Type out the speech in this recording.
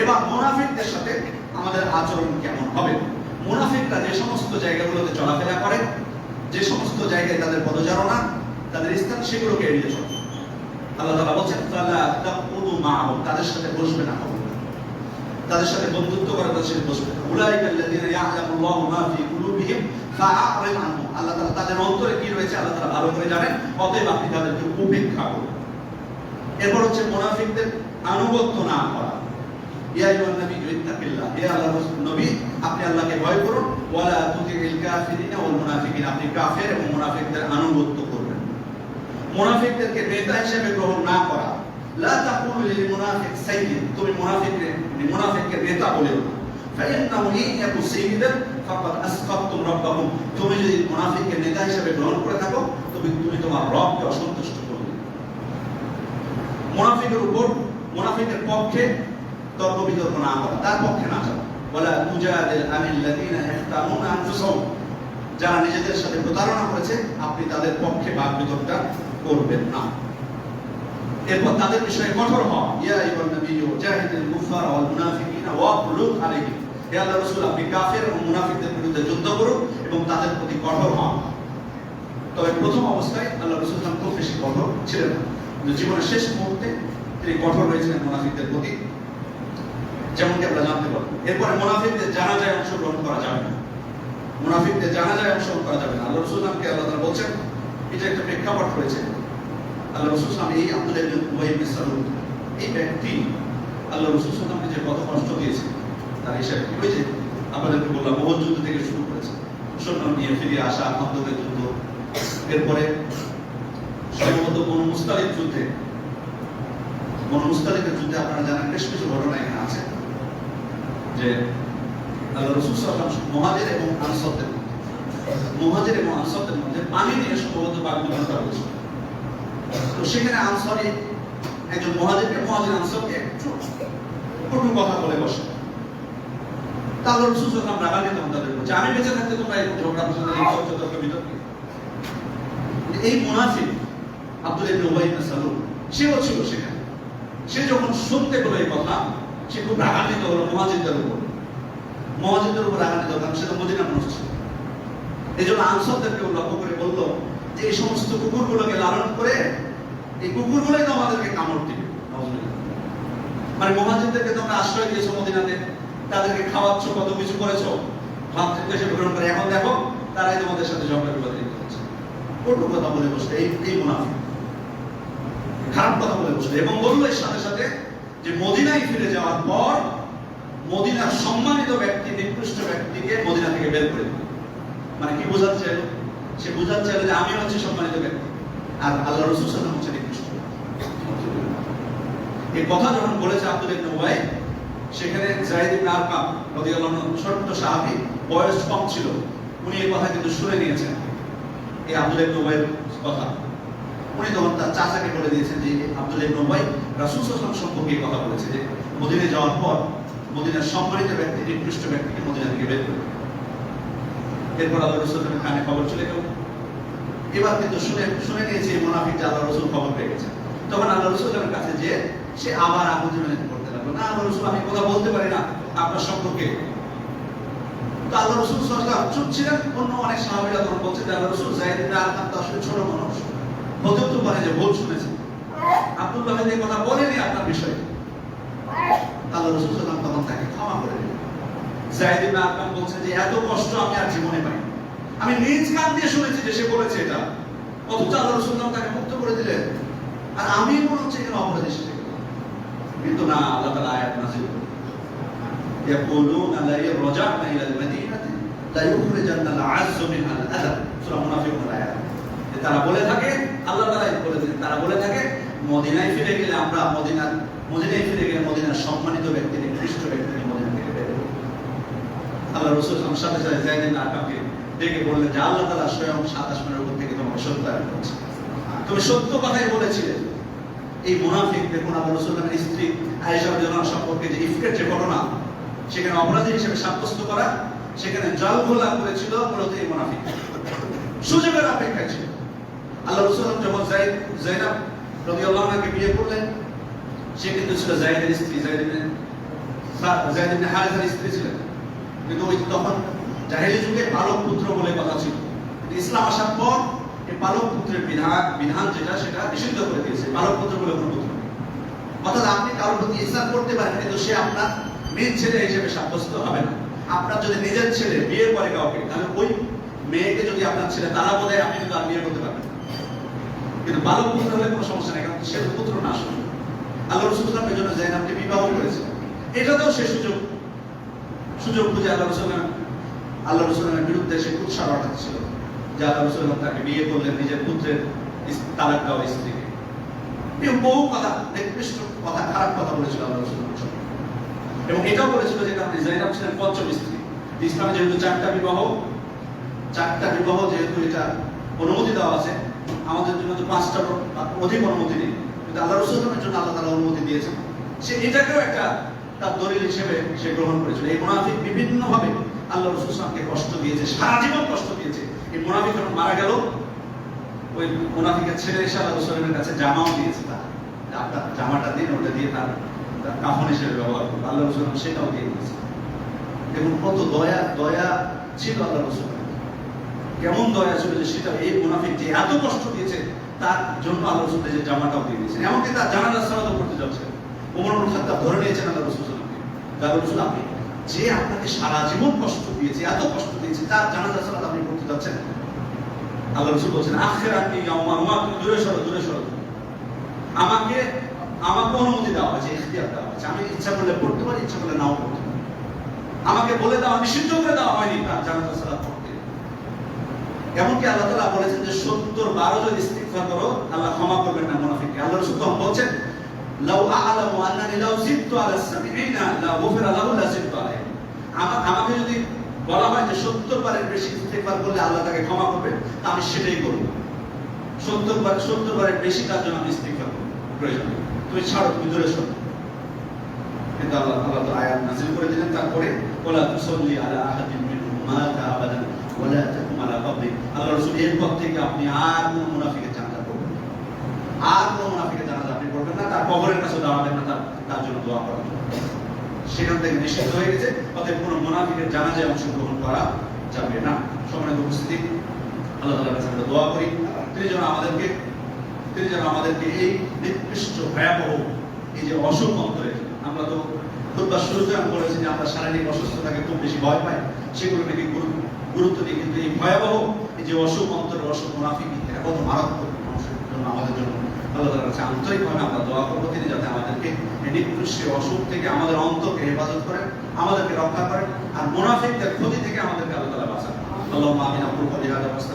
এবার মুনাফিকদের সাথে আমাদের আচরণ কেমন হবে? মুনাফিকরা যে সমস্ত জায়গাগুলোতে চলাফেরা করে, যে সমস্ত জায়গায় তাদের পদচারণা, তাদের স্থান, সেগুলোকে এড়িয়ে চলে। আল্লাহ তাআলা বলছেন মাআহুম তাদের সাথে বসবে না তাদের সাথে বন্ধুত্ব করে তাদের সাথে বসবে না। মা কুলুবিহিম আল্লাহ তাআলা তাদের অন্তরে কি রয়েছে, আল্লাহ তাআলা ভালো করে জানেন। অতএব আপনি তাদেরকে উপেক্ষা করুন। এরপর হচ্ছে মুনাফিকদের আনুগত্য না করা। ইয়া আইয়ুহান নবী ইত্তাকিল্লাহ হে আল্লাহর রাসূল নবী আপনি আল্লাহকে ভয় করুন ওয়ালা তুতিল কাফিরিনা ওয়াল মুনাফিকিন আপনি কাফের এবং মুনাফিকদের আনুগত্য করবেন মুনাফিকদেরকে নেতা হিসেবে গ্রহণ না করা লা তাকুলু লিল মুনাফিক সাইয়্যিদ তুমি মুনাফিককে মুনাফিককে নেতা বলেও না فإنه إن يكن سيدا فقد أسقطتم ربكم তুমি যদি মুনাফিককে নেতা হিসেবে গ্রহণ করে থাকো তুমি তুমি তোমার রবকে অসন্তুষ্ট করবে মুনাফিকের উপর মুনাফিকের পক্ষে তর্ক বিতর্ক না করা, তার পক্ষে না যাওয়া বলা তুজাদিল আনিল্লাযীনা ইখতানুনা আনফুসাহুম, যারা নিজেদের সাথে প্রতারণা করেছে, আপনি তাদের পক্ষে বাদ বিতর্কটা করবেন না। এরপর তাদের বিষয়ে কঠোর হওয়া, ইয়া জাহিদিল কুফার ওয়াল হে আল্লাহর রাসূল, আপনি কাফের এবং মুনাফিকদের বিরুদ্ধে যুদ্ধ করুন এবং তাদের প্রতি কঠোর হন। তবে প্রথম অবস্থায় আল্লাহ রাসূল খুব বেশি কঠোর ছিলেন না। জীবনের শেষ মুহূর্তে তিনি কঠোর হয়েছিলেন মুনাফিকদের প্রতি। যেমনটি আমরা জানতে পারব। এরপরে মুনাফিকদের জানাজায় অংশগ্রহণ করা যাবে না। মুনাফিকদের জানাজায় অংশগ্রহণ করা যাবে না। আল্লাহ রসুলামকে আল্লাহ তাআলা বলছেন, এটা একটা প্রেক্ষাপট রয়েছে। আল্লাহ রসুল সালাম এই আব্দুল ইবনে উবাই ইবনে এই ব্যক্তি আল্লাহ রসুল সালামকে যে কত কষ্ট দিয়েছে, তার হিসাবে কি হয়েছে? আপনাদেরকে বললাম, বহু যুদ্ধ থেকে শুরু করেছে। সৈন্য নিয়ে ফিরে আসা খন্দকের যুদ্ধ। এরপরে সম্ভবত কোন মুস্তালিক যুদ্ধে, কোন মুস্তালিকের যুদ্ধে আপনারা জানেন, বেশ কিছু ঘটনা এখানে আছে। যে রসুল সাল্লাম মহাজের এবং আনসরদের মহাজের এবং আনসরদের মধ্যে পানি নিয়ে সম্ভবত বাগবিতণ্ডা হয়েছিল তো সেখানে আনসরে একজন মহাজেরকে, মহাজের আনসরকে কটু কথা বলে বসে। তা আল্লাহ রসুল সাল্লাম রাগান্বিত হন তাদের বলছে আমি বেঁচে থাকতে তোমরা এই ঝগড়া পছন্দ তর্ক বিতর্কে এই মুনাফিক আব্দুল ইবনে উবাই ইবনে সালুল সেও ছিল সেখানে। সে যখন শুনতে পেল এই কথা সে খুব রাগান্বিত হলো মহাজিদের উপর। মহাজিদের উপর রাগান্বিত কারণ সে তো মদিনা মানুষ ছিল। এই জন্য আনসারদেরকে লক্ষ্য করে বলল যে এই সমস্ত কুকুরগুলোকে লালন করে এই কুকুরগুলোই তো আমাদেরকে কামড় দিবে। মানে মহাজিদদেরকে তোমরা আশ্রয় দিয়েছ মদিনাতে, তাদেরকে খাওয়াচ্ছ, কত কিছু করেছ, ভাতৃত্ব হিসেবে গ্রহণ করে। এখন দেখো, তারাই তোমাদের সাথে ঝগড়া বিবাদ হচ্ছে। কটু কথা বলে বসলে, এই এই মুনাফিক। খারাপ কথা বলে বসলে এবং বলল, এর সাথে সাথে যে মদিনায় ফিরে যাওয়ার পর মদিনার সম্মানিত ব্যক্তি, নিকৃষ্ট ব্যক্তিকে মদিনা থেকে বের করে মানে কি বোঝাতে চাইলো? সে বোঝাতে চাইলো যে আমি হচ্ছে সম্মানিত ব্যক্তি আর আল্লাহ রসুল সাল্লাম হচ্ছে নিকৃষ্ট। এই কথা যখন বলেছে আব্দুল ইবনে উবাই, সেখানে জাহিদ ইবনে আরকাম রাদিয়াল্লাহু আনহু ছোট্ট সাহাবী, বয়স কম ছিল, উনি এই কথা কিন্তু শুনে নিয়েছেন। এই আব্দুল ইবনে উবাইয়ের কথা। উনি তখন তার চাচাকে বলে দিয়েছেন যে, আব্দুল ইবনে উবাই, রাসূল সম্পর্কে কথা বলেছে যে, মদিনায় যাওয়ার পর মদিনার সম্মানিত ব্যক্তি, নিকৃষ্ট ব্যক্তিকে মদিনা থেকে বের এরপর আল্লাহ রসুলের কানে খবর চলে গেল। এবার কিন্তু শুনে শুনে নিয়েছে এই মুনাফিক যে আল্লাহ রসুল খবর পেয়ে গেছে। তখন আল্লাহ রসুলের কাছে যে, সে আবার করতে লাগল। না, আল্লাহ রসুল, আমি কথা বলতে পারি না আপনার সম্পর্কে। তো আল্লাহ রসুল সরকার চুপ ছিলেন। অন্য অনেক সাহাবীরা তখন বলছে যে, আল্লাহ রসুল জাহিদ আসলে ছোট মানুষ হতেও তো পারে যে ভুল শুনেছে আব্দুল্লাহ ভাই এই কথা বলেনি আপনার বিষয়ে আল্লাহ রসুল সাল্লাম তখন তাকে ক্ষমা করে দিলেন জাহিদ ইবনে আরকাম বলছে যে এত কষ্ট আমি আর জীবনে পাই আমি নিজ কান দিয়ে শুনেছি যে সে বলেছে এটা অথচ আল্লাহ রসুল সাল্লাম তাকে মুক্ত করে দিলেন আর আমি মনে হচ্ছে এখানে অপরাধী হিসেবে কিন্তু না আল্লাহ তাআলা আয়াত নাযিল করলেন يقولون لئن رجعنا الى المدينه ليخرجن العز منها الاذل সূরা মুনাফিকুন আয়াত যে তারা বলে থাকে, আল্লাহ তাআলা বলে দিলেন তারা বলে থাকে, মদিনায় ফিরে গেলে আমরা মদিনার, মদিনায় ফিরে গেলে মদিনার সম্মানিত ব্যক্তি নিকৃষ্ট ব্যক্তিকে মদিনা থেকে বের আল্লাহ রসুল সাথে সাথে বললেন যে আল্লাহ তাআলা স্বয়ং সাত আসমানের উপর থেকে তোমাকে করছে। তুমি সত্য কথাই বলেছিলে। এই মুনাফিক, দেখুন আল্লাহ স্ত্রী সম্পর্কে যে ইফকের যে ঘটনা, সেখানে অপরাধী হিসেবে সাব্যস্ত করা, সেখানে জল ঘোলা করেছিল মূলত এই মুনাফিক। সুযোগের অপেক্ষায় ছিল। আল্লাহ রসুল যখন জাইদ, জাইনাব রাদিয়াল্লাহু আনহাকে বিয়ে করলেন, সে কিন্তু ছিল জাইদের স্ত্রী, জাইদ ইবনে স্ত্রী ছিলেন কিন্তু ওই তখন জাহেলি যুগে পালক পুত্র বলে কথা ছিল। ইসলাম আসার পর এই পালক পুত্রের বিধান বিধান যেটা, সেটা নিষিদ্ধ করে দিয়েছে, পালক পুত্র বলে কোনো পুত্র। অর্থাৎ আপনি কারোর প্রতি ইসলাম করতে পারেন, কিন্তু সে আপনার নিজ ছেলে হিসেবে সাব্যস্ত হবে না। আপনার যদি নিজের ছেলে বিয়ে করে কাউকে, তাহলে ওই মেয়েকে যদি আপনার ছেলে তারা বলে, আপনি কিন্তু আর বিয়ে করতে পারবেন। কিন্তু বালক পুত্র হলে কোনো সমস্যা নেই, কারণ সে পুত্র না আসলে। আল্লাহ রসুল ইসলামের জন্য জাইনাবকে বিবাহ করেছে। এটাতেও সে সুযোগ সুযোগ বুঝে আল্লাহ রসুল আল্লাহ রসুলের বিরুদ্ধে সে কুৎসা পাঠাচ্ছিল যে আল্লাহ রসুল তাকে বিয়ে করলেন, নিজের পুত্রের তালাক দেওয়া স্ত্রীকে। বহু কথা, নিকৃষ্ট কথা, খারাপ কথা বলেছিল আল্লাহ রসুল এবং এটাও বলেছিল যে আপনি ছিলেন পঞ্চম স্ত্রী। ইসলামে যেহেতু চারটা বিবাহ চারটা বিবাহ যেহেতু এটা অনুমতি দেওয়া আছে আমাদের জন্য তো পাঁচটা অধিক অনুমতি নেই। কিন্তু আল্লাহ রসুলের জন্য আল্লাহ তালা অনুমতি দিয়েছেন। সে এটাকেও একটা তার দলিল হিসেবে সে গ্রহণ করেছিল। এই মুনাফিক বিভিন্ন ভাবে আল্লাহ রসুল ইসলামকে কষ্ট দিয়েছে, সারা জীবন কষ্ট দিয়েছে। এই মুনাফিক যখন মারা গেল, ওই মুনাফিকের ছেলে এসে আল্লাহ রসুলের কাছে জামাও দিয়েছে তার। আপনার জামাটা দিন, ওটা দিয়ে তার তার কাফন হিসেবে ব্যবহার করব আল্লাহ রসুল সেটাও দিয়ে দিয়েছে। দেখুন, কত দয়া দয়া ছিল আল্লাহ রসুল কেমন দয়া ছিল যে সেটা এই মুনাফিক যে এত কষ্ট দিয়েছে, তার জন্য আল্লাহ রসুল যে জামাটাও দিয়ে দিয়েছেন। এমনকি তার জানাজা সালাদও করতে যাচ্ছে ওমর ইবনে খাত্তাব ধরে নিয়েছেন আল্লাহ রসুল আল্লাহ রসুল, আপনি যে আপনাকে সারা জীবন কষ্ট দিয়েছে, এত কষ্ট দিয়েছে, তার জানাজা সালাদ আপনি করতে যাচ্ছেন? আল্লাহ রসুল বলছেন আখের আপনি আমার দূরে সরো দূরে সরো। আমাকে আমাকে অনুমতি দেওয়া হয়েছে ইখতিয়ার দেওয়া হয়েছে আমি ইচ্ছা করলে পড়তে পারি, ইচ্ছা করলে নাও পড়তে পারি। আমাকে বলে দেওয়া নিষিদ্ধ করে দেওয়া হয়নি তার জানাজা সালাদ এমনকি আল্লাহ তাআলা বলেছেন যে 70 বারো যদি ইস্তিগফার করো, আল্লাহ ক্ষমা করবেন না মুনাফিককে। আল্লাহ রাসূল তখন বলছেন, লাউ লাউ আলা লা লা আলাইহি। আমা- আমাকে যদি বলা হয় যে 70 বারের বেশি ইস্তিগফার করলে আল্লাহ তাকে ক্ষমা করবে তা আমি সেটাই করব। 70 বার 70 বারের বেশি তার জন্য আমি ইস্তিগফার করব। প্রয়োজন তুমি ছাড়ো, তুমি দূরে সরো। কিন্তু আল্লাহ আল্লাহ তো আয়াত নাযিল করে দিলেন। তারপরে ওলা তুসাল্লি আলা আহাদিন মিনহুম আবাদান আল্লাহ রাসূল এরপর থেকে আপনি আর কোন মুনাফিকের করবেন আর কোন মুনাফিকের আপনি করবেন না, তার কবরের কাছে দাঁড়াবেন না, তার তার জন্য দোয়া করার জন্য। সেখান থেকে নিষিদ্ধ হয়ে গেছে, অতএব কোনো মুনাফিকের জানাজায় অংশগ্রহণ করা যাবে না। উপস্থিতি, আল্লাহ তাআলার কাছে আমরা দোয়া করি। তিনি যেন আমাদেরকে, তিনি যেন আমাদেরকে এই নিকৃষ্ট, ভয়াবহ, এই যে অসুখ অন্তরে, আমরা তো খুতবার শুরুতে আমি বলেছি যে আমরা শারীরিক অসুস্থতাকে খুব বেশি ভয় পাই, সেগুলো নাকি গুরু- গুরুত্ব দিই কিন্তু এই ভয়াবহ যে অসুখ অন্তর, অসুখ মুনাফিক এটা কত মারাত্মক মানুষের জন্য, আমাদের জন্য। আল্লাহ তাআলার কাছে আন্তরিকভাবে আমরা দোয়া করব, তিনি যাতে আমাদেরকে নিকৃষ্টের অসুখ থেকে আমাদের অন্তরকে হেফাজত করেন, আমাদেরকে রক্ষা করেন, আর মুনাফিকদের ক্ষতি থেকে আমাদেরকে আল্লাহ তালা বাঁচান। আল্লাহ আব্দুল কলিহাদ অবস্থা